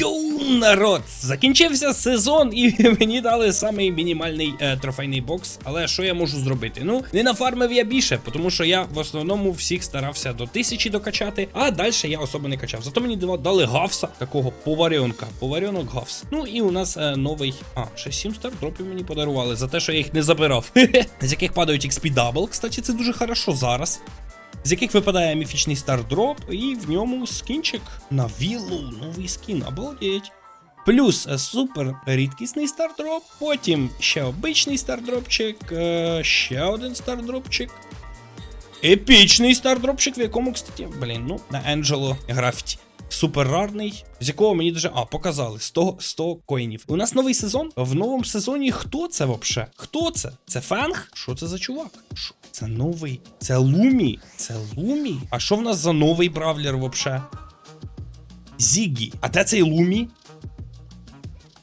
Йоу, народ! Закінчився сезон, і мені дали самий мінімальний е, трофейний бокс. Але що я можу зробити? Ну, не нафармив я більше, тому що я в основному всіх старався до тисячі докачати, а далі я особо не качав. Зато мені дали гавса, такого поваренка. Поваренок гавс. Ну і у нас е, новий. А, ще 7 стардропів мені подарували за те, що я їх не забирав. З яких падають XP Double. Кстати, це дуже хорошо зараз з яких випадає міфічний стардроп, і в ньому скінчик на віллу, новий скін, обалдеть. Плюс супер рідкісний стардроп, потім ще обичний стардропчик, е, ще один стардропчик. Епічний стардропчик, в якому, кстати, блін, ну, на Енджело графіті. Супер рарний, з якого мені дуже. А, показали 100, 100 коїнів. У нас новий сезон. В новому сезоні хто це вообще? Хто це? Це Фенг? Що це за чувак? Що? Це новий. Це Лумі. Це Лумі. А що в нас за новий бравлер вообще? Зігі. А де цей Лумі?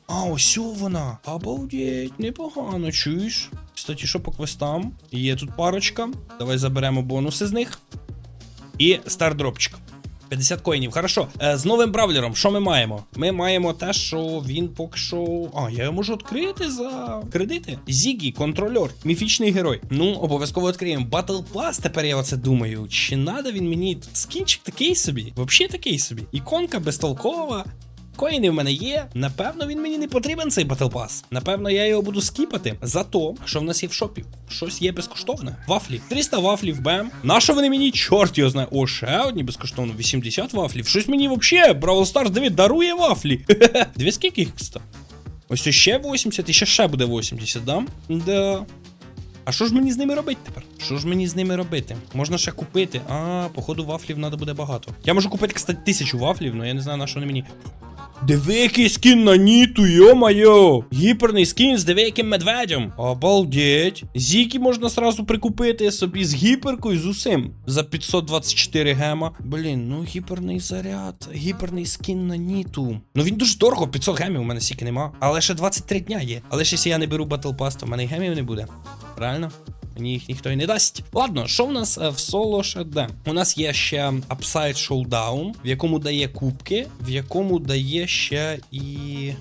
А, ось вона. Обалдеть, непогано, чуєш? Кстати, що по квестам? Є тут парочка. Давай заберемо бонуси з них. І стардропчик. 50 коїнів, хорошо. Е, з новим бравлером, що ми маємо? Ми маємо те, що він поки що. А, я його можу відкрити за кредити. Зігі, контрольор, міфічний герой. Ну, обов'язково відкриємо. Battle Pass, тепер я оце думаю. Чи надо він мені скінчик такий собі? Взагалі такий собі. Іконка безтолкова. Коїни в мене є. Напевно, він мені не потрібен цей Pass. Напевно, я його буду скіпати. Зато, що в нас є в шопі? Щось є безкоштовне. Вафлі. 300 вафлів, бем. Нащо вони мені? Чорт його знає. О, ще одні безкоштовно. 80 вафлів. Щось мені взагалі, Бравл Старс, диви, дарує вафлі. Дві скільки їх, кста? Ось ще 80 і ще ще буде 80, да? Да. А що ж мені з ними робити тепер? Що ж мені з ними робити? Можна ще купити. А, походу, вафлів треба буде багато. Я можу купити, кстати, тисячу вафлів, але я не знаю, на що вони мені. Диви, скін на Ніту, йо-майо! Гіперний скін з диви яким медведем. Обалдеть. Зіки можна сразу прикупити собі з гіперкою, з усім. За 524 гема. Блін, ну гіперний заряд, гіперний скін на Ніту. Ну він дуже дорого, 500 гемів у мене стільки нема. Але ще 23 дня є. Але ще якщо я не беру Battle Pass, то в мене гемів не буде. Правильно? Мені їх ніхто і не дасть. Ладно, що в нас е, в соло ще де? У нас є ще Upside Showdown, в якому дає кубки, в якому дає ще і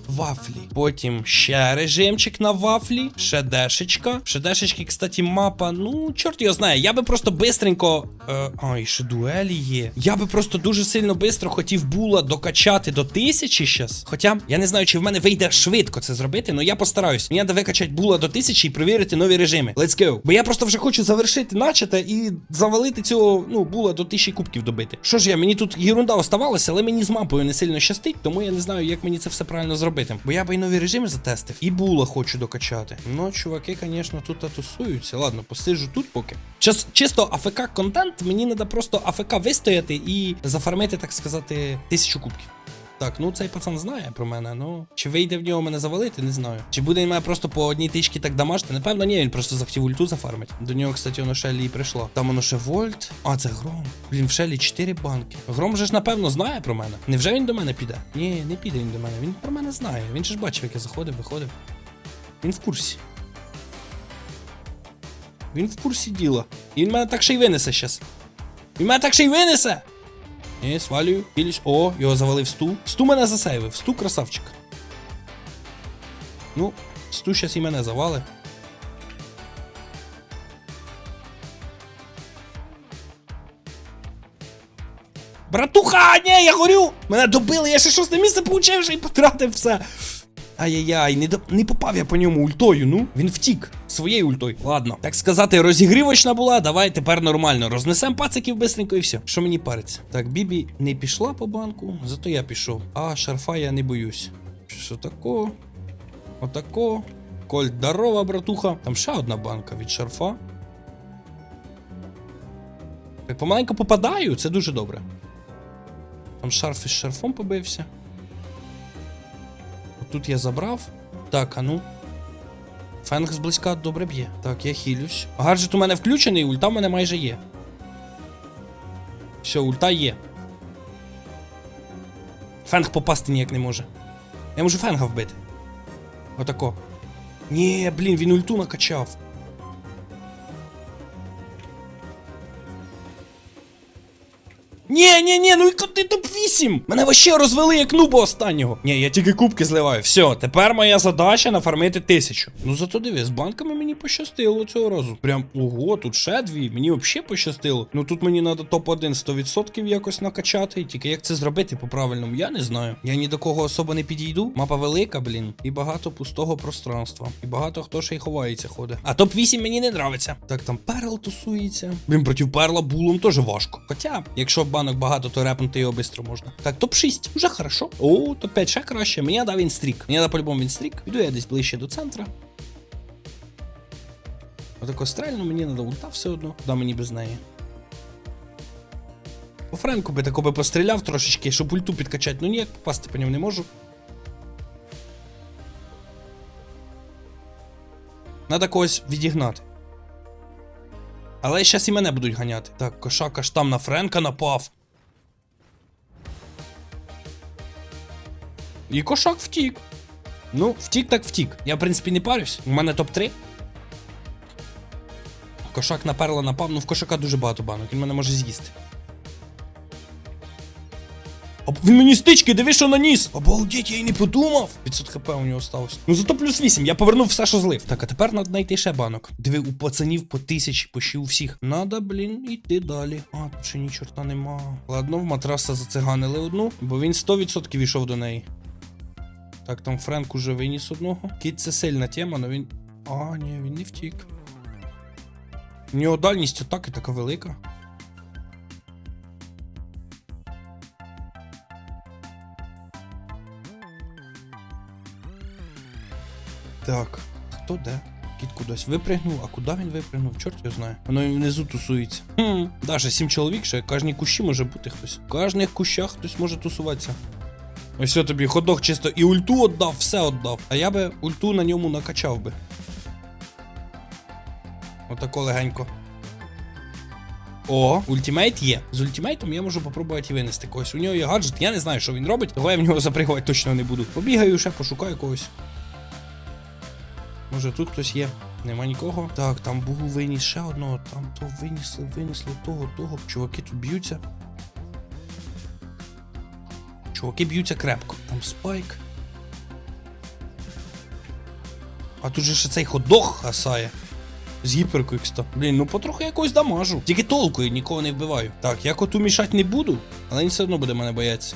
вафлі. Потім ще режимчик на вафлі, ще дешечка. Ще дешечки, кстати, мапа. Ну, чорт його знає. Я би просто бистренько. Е, і ще дуелі є. Я би просто дуже сильно бистро хотів була докачати до тисячі щас. Хоча я не знаю, чи в мене вийде швидко це зробити, але я постараюсь. Мені треба викачати була до тисячі і перевірити нові режими. Let's go. Бо я просто вже хочу завершити начате і завалити цього, ну, була до тисячі кубків добити. Що ж я, мені тут єрунда оставалася, але мені з мапою не сильно щастить, тому я не знаю, як мені це все правильно зробити. Бо я би і нові режими затестив, і була хочу докачати. Ну, чуваки, звісно, тут тусуються. Ладно, посиджу тут поки. Час, чисто АФК контент, мені треба просто АФК вистояти і зафармити, так сказати, тисячу кубків. Так, ну цей пацан знає про мене, ну. Чи вийде в нього мене завалити, не знаю. Чи буде він мене просто по одній тичці так дамажити? Напевно, ні, він просто захотів ульту зафармити. До нього, кстати, воно Шеллі і прийшло. Там воно ще Вольт. А, це Гром. Блін, в Шеллі 4 банки. Гром же ж, напевно, знає про мене. Невже він до мене піде? Ні, не піде він до мене. Він про мене знає. Він же ж бачив, як я заходив, виходив. Він в курсі. Він в курсі діла. І він мене так ще й винесе щас. Він мене так ще й винесе! Ні, свалюю. Іліч. О, його завалив сту. Сту мене засейвив. Сту красавчик. Ну, сту щас і мене завали. Братуха, ні, я горю! Мене добили, я ще шосте місце получив вже і потратив все. Ай-яй-яй, не, до... не попав я по ньому ультою, ну. Він втік своєю ультою. Ладно, так сказати, розігрівочна була. Давай тепер нормально. Рознесем пациків бистренько і все. Що мені париться? Так, Бібі не пішла по банку, зато я пішов. А шарфа я не боюсь. Що тако? Отако. Коль, здорова, братуха. Там ще одна банка від шарфа. Так помаленьку попадаю, це дуже добре. Там шарф із шарфом побився. Тут я забрав. Так, а ну. Фенг зблизька добре б'є. Так, я хілюсь. Гаджет у мене включений, ульта в мене майже є. Все, ульта є. Фенг попасти ніяк не може. Я можу фенга вбити. Отако. Ні, блін, він ульту накачав. Ні, ні, ну і коти топ-8! Мене вообще розвели як нуба останнього. Ні, я тільки кубки зливаю. Все, тепер моя задача нафармити тисячу. Ну зато диви, з банками мені пощастило цього разу. Прям ого, тут ще дві. Мені взагалі пощастило. Ну тут мені треба топ-1 100% якось накачати. Тільки як це зробити по-правильному, я не знаю. Я ні до кого особо не підійду. Мапа велика, блін, і багато пустого пространства. І багато хто ще й ховається ходить. А топ-8 мені не нравиться. Так, там перл тусується. Блін, проти перла булом теж важко. Хоча, якщо банок багато, то репнути його швидко можна. Так, топ-6, вже хорошо. О, топ-5 ще краще. Мені дав інстрік. Мені дав по-любому інстрік. Іду я десь ближче до центра. Отако стрельну, мені надо ульта все одно. Куди мені без неї. По Френку би тако би постріляв трошечки, щоб ульту підкачати. Ну ніяк попасти по ньому не можу. Надо когось відігнати. Але зараз і мене будуть ганяти. Так, кошак аж там на Френка напав. І кошак втік. Ну, втік так втік. Я, в принципі, не парюсь. У мене топ-3. Кошак на перла напав, ну в кошака дуже багато банок, він мене може з'їсти. Він мені стички, диви, що наніс! Обалдеть, я й не подумав. 500 хп у нього осталось. Ну зато плюс 8, я повернув все, що злив. Так, а тепер треба знайти ще банок. Диви, у пацанів по тисячі, почти у всіх. Надо, блін, йти далі. А, тут ще ні чорта нема. Ладно, в матраса зациганили одну, бо він 100% йшов до неї. Так, там Френк уже виніс одного. Кіт це сильна тема, але він. А, ні, він не втік. У нього дальність атаки така велика. Так, хто де? Кіт кудись випригнув, а куди він випригнув? Чорт його знає. Воно і внизу тусується. Хм, Даже сім чоловік, ще кожній кущі може бути хтось. В кожних кущах хтось може тусуватися. Ось все тобі ходок чисто і ульту віддав, все віддав. А я би ульту на ньому накачав би. Отако легенько. О, ультимейт є. З ультимейтом я можу попробувати і винести когось. У нього є гаджет, я не знаю, що він робить, того я в нього запригувати точно не буду. Побігаю ще, пошукаю когось. Може тут хтось є. Нема нікого. Так, там був виніс ще одного, там то винесли, винесли того, того. Чуваки тут б'ються. Чуваки б'ються крепко. Там спайк. А тут же ще цей ходох гасає. З гіперкою. Блін, ну потроху якось дамажу. Тільки толкою нікого не вбиваю. Так, я коту мішати не буду, але він все одно буде мене боятися.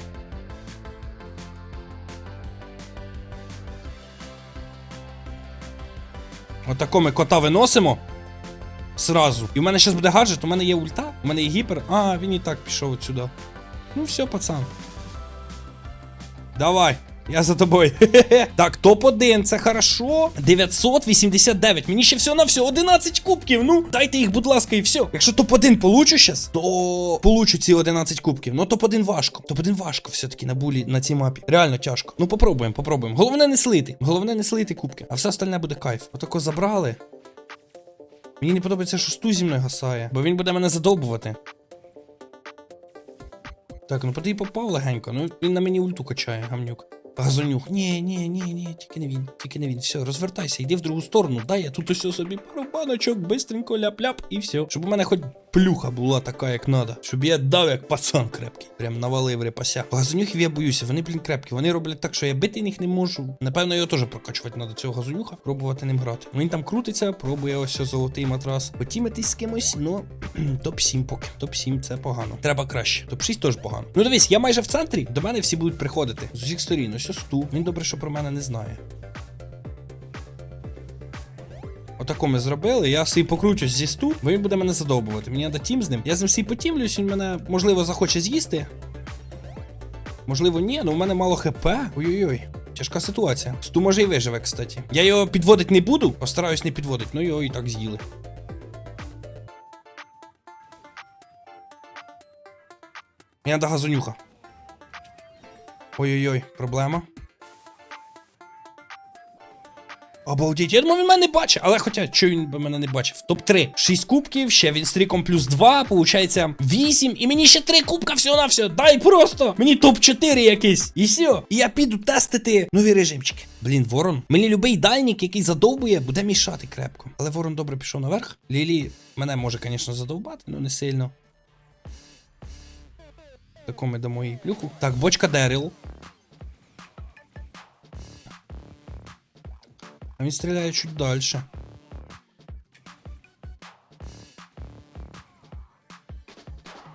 Отако ми кота виносимо. Сразу. І в мене зараз буде гаджет, у мене є ульта, у мене є гіпер. А, він і так пішов от сюди. Ну все, пацан. Давай. Я за тобою. так, топ-1, це хорошо. 989. Мені ще всього на все 11 кубків. Ну, дайте їх, будь ласка, і все. Якщо топ-1 получу щас, то получу ці 11 кубків. Ну, топ-1 важко. Топ-1 важко все-таки на булі на цій мапі. Реально тяжко. Ну, попробуємо, попробуємо. Головне не слити. Головне не слити кубки. А все остальне буде кайф. Отако забрали. Мені не подобається, що сту зі мною гасає, бо він буде мене задовбувати. Так, ну поди попав легенько, ну він на мені ульту качає, гамнюк. Газонюк. Ні, ні, ні, ні, тільки не він, тільки не він. Все, розвертайся, йди в другу сторону. Дай я тут усе собі пару баночок, бистренько ляп-ляп і все. Щоб у мене хоч плюха була така, як надо. Щоб я дав як пацан крепкий. Прям навалив репася. Газонюхів я боюся, вони, блін, крепкі. Вони роблять так, що я бити їх не можу. Напевно, його теж прокачувати треба цього газонюха, пробувати ним грати. Він там крутиться, пробує ось золотий матрас. Потімитись з кимось, ну топ-7 поки. Топ-7 це погано. Треба краще. Топ-6 теж погано. Ну дивись, я майже в центрі, до мене всі будуть приходити. З усіх сторін, ось ту. Він добре, що про мене не знає. Отако ми зробили. Я свій покручусь зі сту, бо він буде мене задовбувати. Мені треба тім з ним. Я з ним всі потімлюсь, він мене, можливо, захоче з'їсти. Можливо, ні, але у мене мало хп. Ой-ой-ой. Тяжка ситуація. Сту може і виживе, кстати. Я його підводити не буду, постараюсь не підводити, ну його і так з'їли. Мені треба газонюха. Ой-ой-ой, проблема. Обалдіть, я думав, він мене не бачить, але хоча, що він би мене не бачив? Топ-3. 6 кубків, ще він стріком плюс 2, получається 8. І мені ще 3 кубка всього на все. Дай просто! Мені топ-4 якийсь. І все. І я піду тестити нові режимчики. Блін, ворон. Мені любий дальник, який задовбує, буде мішати крепко. Але ворон добре пішов наверх. Лілі мене може, звісно, задовбати, але не сильно. Таку ми дамо їй плюху. Так, бочка Деріл. А він стріляє чуть далі.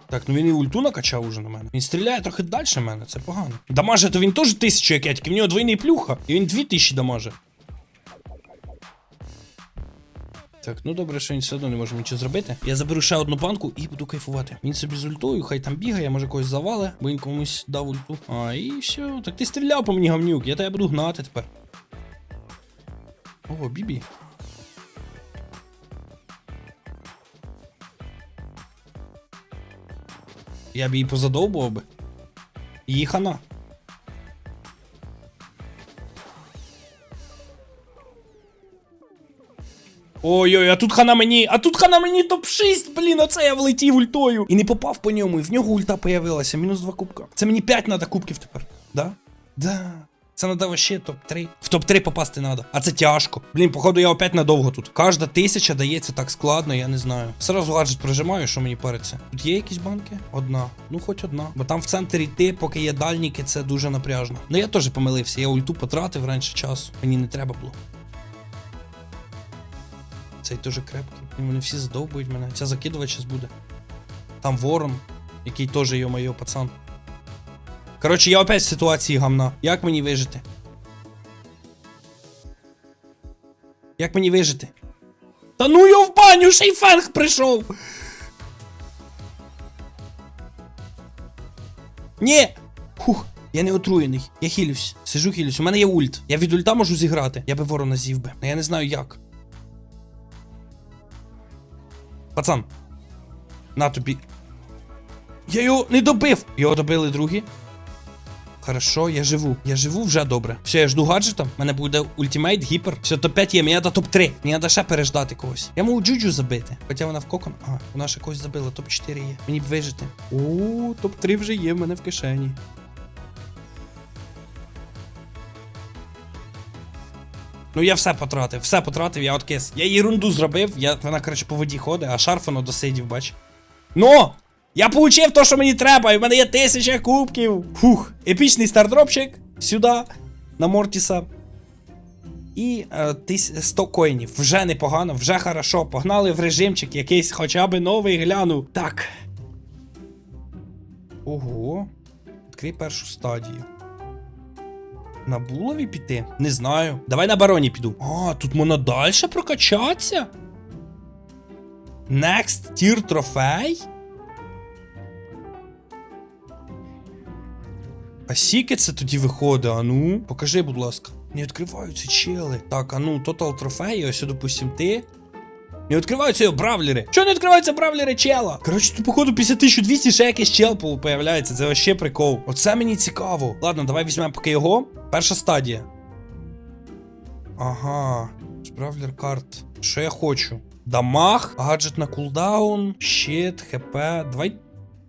Так, ну він і ульту накачав уже на мене. Він стріляє трохи далі мене, це погано. Дамаже, то він теж тисячу як я, тільки в нього двойний плюха, і він дві тисячі дамаже. Так, ну добре, що він все одно не може нічого зробити. Я заберу ще одну банку і буду кайфувати. Він собі з ультою, хай там бігає, може когось завале, бо він комусь дав ульту. А, і все. Так ти стріляв по мені гавнюк, я тебе буду гнати тепер. О, бібі. Я б її позадовбував би. Її. Ой-ой, а тут хана мені, а тут хана мені топ-6, блін, оце я влетів ультою. І не попав по ньому, і в нього ульта появилася, мінус 2 кубка. Це мені 5 надо кубків тепер. Да? Да. Це надо вообще топ-3. В топ-3 попасти надо. А це тяжко. Блін, походу, я опять надовго тут. Кожна тисяча дається так складно, я не знаю. Сразу гаджет прижимаю, що мені париться. Тут є якісь банки? Одна. Ну, хоч одна. Бо там в центр йти, поки є дальніки, це дуже напряжно. Ну я теж помилився, я ульту потратив раніше часу. Мені не треба було. Цей теж крепкий. Вони всі задовбують мене. Ця закидувач буде. Там ворон, який теж йо-моє, пацан. Коротше, я опять в ситуації гамна. Як мені вижити? Як мені вижити? Та ну його в баню, ще й фенг прийшов! Ні! Хух, я не отруєний. Я хілюсь. Сижу хілюсь. У мене є ульт. Я від ульта можу зіграти. Я би ворона з'їв би. Я не знаю як. Пацан. На тобі. Я його не добив! Його добили другі. Хорошо, я живу. Я живу вже добре. Все, я жду гаджета. У мене буде ультимейт, гіпер. Все, топ-5 є, мені треба топ-3. Мені треба ще переждати когось. Я можу джуджу забити. Хоча вона в кокон. А, вона ще когось забила, топ-4 є. Мені б вижити. О, топ-3 вже є в мене в кишені. Ну я все потратив, все потратив, я откис. Я ерунду зробив, я, вона, коротше, по воді ходить, а шарф воно досидів, бач. Ну! Я получив то, що мені треба, і в мене є тисяча кубків. Фух, епічний стардропчик сюди, на Мортіса. І е, 100 коїнів. Вже непогано, вже хорошо. Погнали в режимчик якийсь хоча б новий гляну. Так. Ого. Відкрий першу стадію. На булові піти? Не знаю. Давай на бароні піду. А, тут можна далі прокачатися? Next tier трофей? А сіки це тоді виходить, а ну? Покажи, будь ласка. Не відкриваються чели. Так, а ну, тотал трофеї, ось, допустим, ти. Не відкриваються його бравлери. Чого не відкриваються бравлери чела? Коротше, тут, походу, після 1200 ще якийсь чел появляється. Це вообще прикол. Оце мені цікаво. Ладно, давай візьмемо поки його. Перша стадія. Ага. Бравлер карт. Що я хочу? Дамаг, гаджет на кулдаун, щит, хп. Давай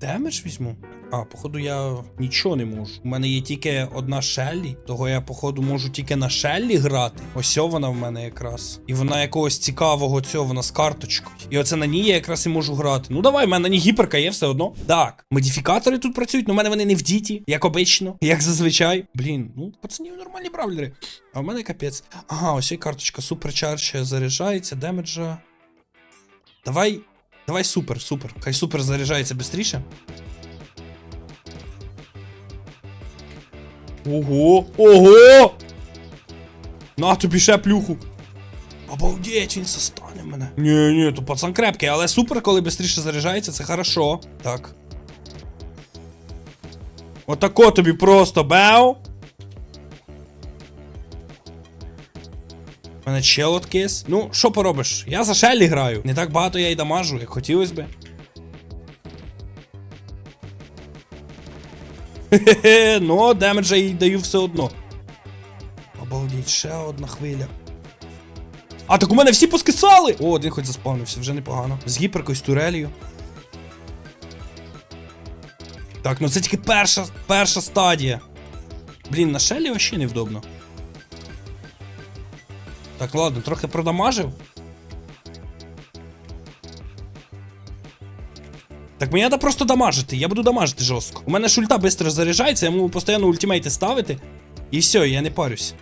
демедж візьму. А, походу, я нічого не можу. У мене є тільки одна Шеллі, того я, походу, можу тільки на Шеллі грати. Ось вона в мене якраз. І вона якогось цікавого цього, вона з карточкою. І оце на ній я якраз і можу грати. Ну давай, в мене на ній гіперка є все одно. Так, модифікатори тут працюють, але в мене вони не в діті, як обично, як зазвичай. Блін, ну пацанів нормальні бравлери. А в мене капець. Ага, ось і карточка суперчарж заряджається, демеджа. Давай. Давай супер, супер. Хай супер заряджається швидше. Ого! Ого! На тобі ще плюху. Обалдеть, він состане мене. Ні, ні, то пацан крепкий, але супер, коли швидше заряджається, це хорошо. Так. Отако тобі просто беу. У мене чел откис. Ну, що поробиш? Я за Шеллі граю. Не так багато я й дамажу, як хотілося би. Хе-хе, ну, демеджа їй даю все одно. Обалдіть, ще одна хвиля. А, так у мене всі поскисали! О, один хоч заспавнився, вже непогано. З гіперкою, з турелью. Так, ну це тільки перша, перша стадія. Блін, на шелі вообще невдобно. Так, ладно, трохи продамажив. Так мені треба просто дамажити, я буду дамажити жорстко. У мене шульта швидко заряджається, я можу постійно ультимейти ставити. І все, я не парюсь.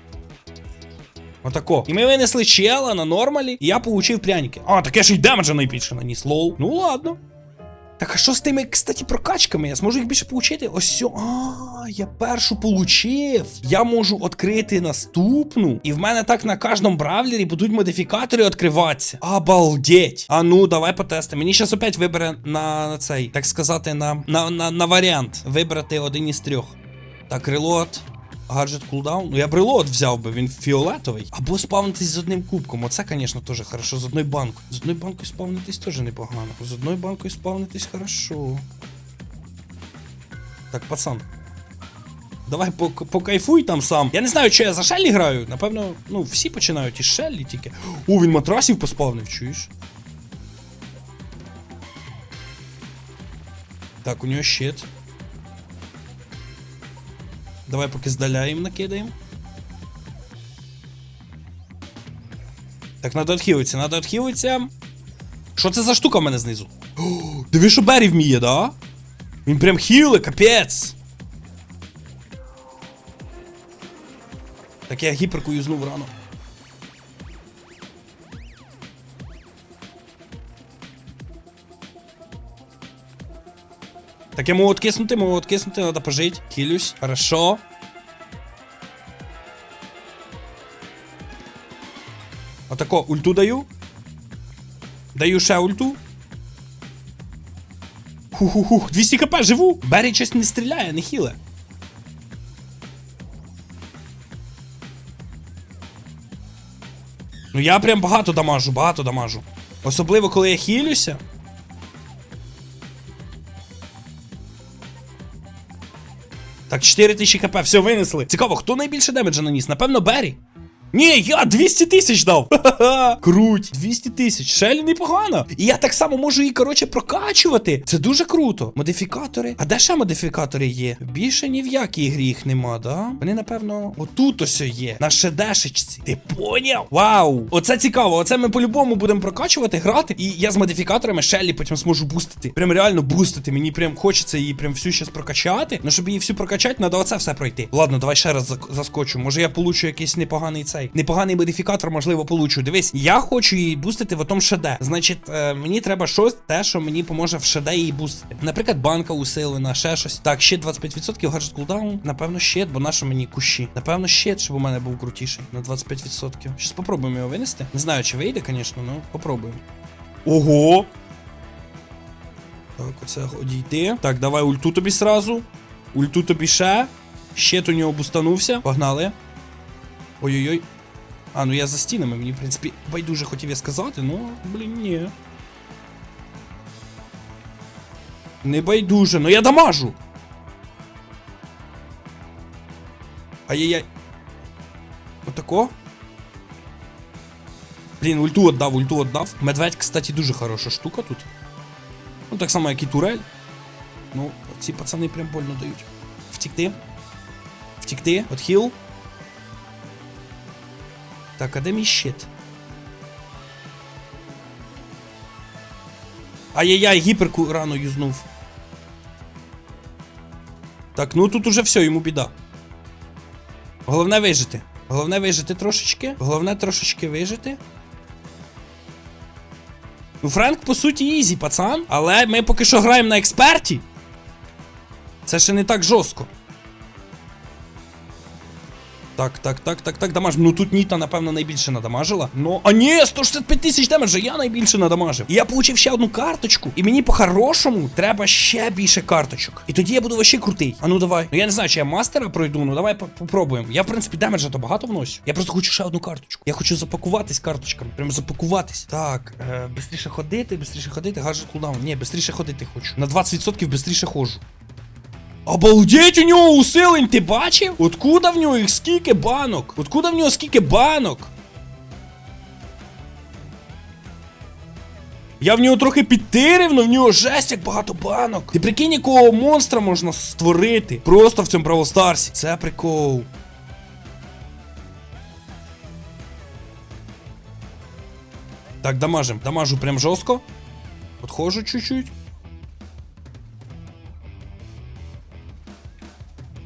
Отако. І ми винесли чела на нормалі, і я получив пряники. А, так я ще й демеджа найбільше наніс, лол. Ну ладно. Так а що з тими, кстати, прокачками? Я зможу їх більше получити? Ось сьо. А, я першу получив. Я можу відкрити наступну. І в мене так на кожному бравлері будуть модифікатори відкриватися. Обалдеть. А ну, давай потестимо. Мені зараз опять вибере на, на цей, так сказати, на, на, на, на варіант. Вибрати один із трьох. Так, релот. Гаджет кулдаун. Ну я б релот взяв би, він фіолетовий. Або спавнитись з одним кубком. Оце, звісно, теж хорошо. З одною банкою. З одною банкою спавнитись теж непогано. З одною банкою спавнитись хорошо. Так, пацан. Давай покайфуй там сам. Я не знаю, чи я за Шеллі граю. Напевно, ну, всі починають із Шеллі тільки. О, він матрасів поспавнив, чуєш? Так, у нього щит. Давай поки здаляємо, накидаємо. Так, треба відхилитися, треба відхилитися. Що це за штука в мене знизу? О, диви, що Беррі вміє, да? Він прям хіли, капець. Так я гіперку юзнув рано. Так я можу откиснути, можу откиснути, треба пожити. Хилюсь. Хорошо. Отако, ульту даю. Даю ще ульту. Хух-хух-хух, 200 хп, живу! Беррі щось не стріляє, не хіле. Ну я прям багато дамажу, багато дамажу. Особливо, коли я хілюся. Так, 4000 хп, все винесли. Цікаво, хто найбільше демеджа наніс? Напевно, Беррі. Ні, я 200 тисяч дав. Ха-ха-ха. Круть. 200 тисяч. Шелі непогано. І я так само можу її, коротше, прокачувати. Це дуже круто. Модифікатори. А де ще модифікатори є? Більше ні в якій грі їх нема, да? Вони, напевно, отут ось є. На шедешечці. Ти поняв? Вау! Оце цікаво. Оце ми по-любому будемо прокачувати, грати. І я з модифікаторами Шеллі потім зможу бустити. Прям реально бустити. Мені прям хочеться її прям всю щас прокачати. Ну, щоб її всю прокачати, треба оце все пройти. Ладно, давай ще раз заскочу. Може я получу якийсь непоганий цей. Непоганий модифікатор, можливо, получу. Дивись, я хочу її бустити в отому шеде. Значить, е, мені треба щось, те, що мені поможе в шеде її бустити. Наприклад, банка усилена, ще щось. Так, ще 25% гаджет кулдаун. Напевно, щит, бо нащо мені кущі. Напевно, щит, щоб у мене був крутіший на 25%. Щас попробуємо його винести. Не знаю, чи вийде, звісно, але попробуємо. Ого! Так, оце одійти. Так, давай ульту тобі сразу. Ульту тобі ще. Щит у нього бустанувся. Погнали. Ой-ой-ой. А, ну я за стінами, мені, в принципі, байдуже хотів я сказати, ну, блін, ні. Не байдуже, ну я дамажу. Ай-яй-яй. Отако. Блін, ульту віддав, ульту віддав. Медведь, кстати, дуже хороша штука тут. Ну, так само, як і турель. Ну, ці пацани прям больно дають. Втікти. Втікти. Отхіл. Так, а де мій щит? Ай-яй-яй, гіперку рано юзнув. Так, ну тут уже все, йому біда. Головне вижити. Головне вижити трошечки. Головне трошечки вижити. Ну, Френк, по суті, ізі, пацан. Але ми поки що граємо на експерті. Це ще не так жорстко. Так, так, так, так, так, дамаж. Ну тут Ніта, напевно, найбільше надамажила. Ну, а ні, 165 тисяч демеджа, я найбільше надамажив. І я получив ще одну карточку. І мені по-хорошому треба ще більше карточок. І тоді я буду вообще крутий. А ну давай. Ну я не знаю, чи я мастера пройду, ну давай попробуємо. Я, в принципі, демеджа то багато вносю. Я просто хочу ще одну карточку. Я хочу запакуватись карточками. Прям запакуватись. Так, е, бистріше ходити, бистріше ходити, гаджет кулдаун. Ні, бистріше ходити хочу. На 20% бистріше ходжу. Обалдеть, у нього усилень, ти бачив? Откуда в нього їх скільки банок? Откуда в нього скільки банок? Я в нього трохи підтирив, но в нього жесть як багато банок. Ти прикинь, якого монстра можна створити. Просто в цьому Бравл Старсі. Це прикол. Так, дамажим. Дамажу прям жорстко. Подходжу чуть-чуть.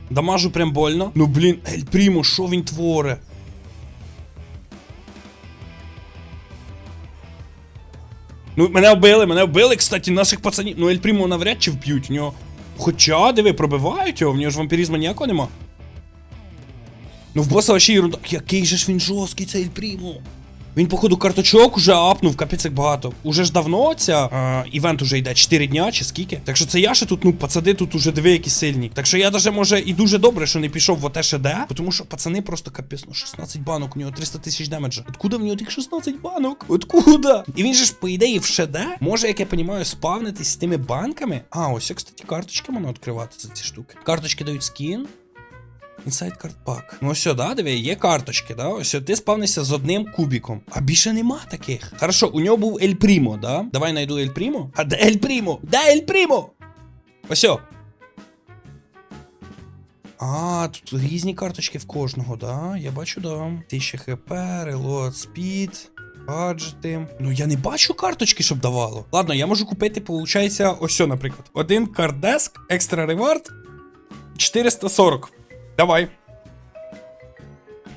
Дамажу прям больно. Ну блін, Ель Прімо, що він творе? Ну, мене вбили, мене вбили, кстати, наших пацанів. Ну, Ель Прімо навряд чи вб'ють в нього. Хоча, диви, пробивають його, в нього ж вампіризму ніякого нема. Ну, в боса вообще ерунда. Який же ж він жорсткий, цей Прімо. Він, походу, карточок уже апнув, капець як багато. Уже ж давно ця е, івент уже йде 4 дня чи скільки. Так що це я ще тут, ну, пацани тут уже диви, які сильні. Так що я даже, може, і дуже добре, що не пішов в ОТ ШД, тому що пацани просто капець, ну 16 банок, у нього 300 тисяч демеджа. Откуда в нього тих 16 банок? Откуда? І він же ж, по ідеї, в ШД може, як я розумію, спавнитись з тими банками. А, ось, я, кстати, карточки можна відкривати за ці штуки. Карточки дають скін. Inside Card Pack. Ну ось, да, диви, є карточки, да? Ось ти спавнишся з одним кубіком. А більше нема таких. Хорошо, у нього був Ель Прімо, да? Давай найду Ель Прімо. А де Ель Прімо? Де Ель Прімо? Ось. А, тут різні карточки в кожного, да? Я бачу, да. 1000 хп, релот, спід. Гаджети. Ну я не бачу карточки, щоб давало. Ладно, я можу купити, виходить, ось, наприклад. Один кардеск, екстра ревард 440. Давай.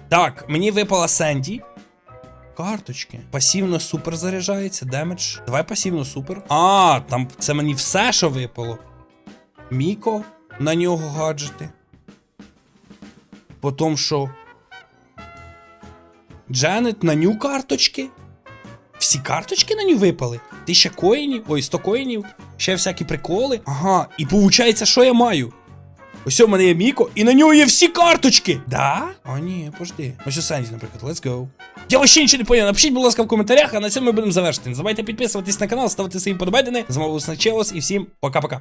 Так, мені випала Сенді. Карточки. Пасивно супер заряджається, демедж. Давай пасивно супер. А, там це мені все, що випало. Міко, на нього гаджети. Потім що? Дженет на ню карточки. Всі карточки на ню випали. Тисяча коїнів, ой, 100 коїнів, ще всякі приколи. Ага, і виходить, що я маю? Ось у мене є Міко, і на нього є всі карточки. Да? О, ні, пожди. Ось у Санді, наприклад, let's go. Я вообще нічого не поняв. Напишіть, будь ласка, в коментарях, а на цьому ми будемо завершити. Не забувайте підписуватись на канал, ставити свої подобайдени. З вами був Сначелос і всім пока-пока.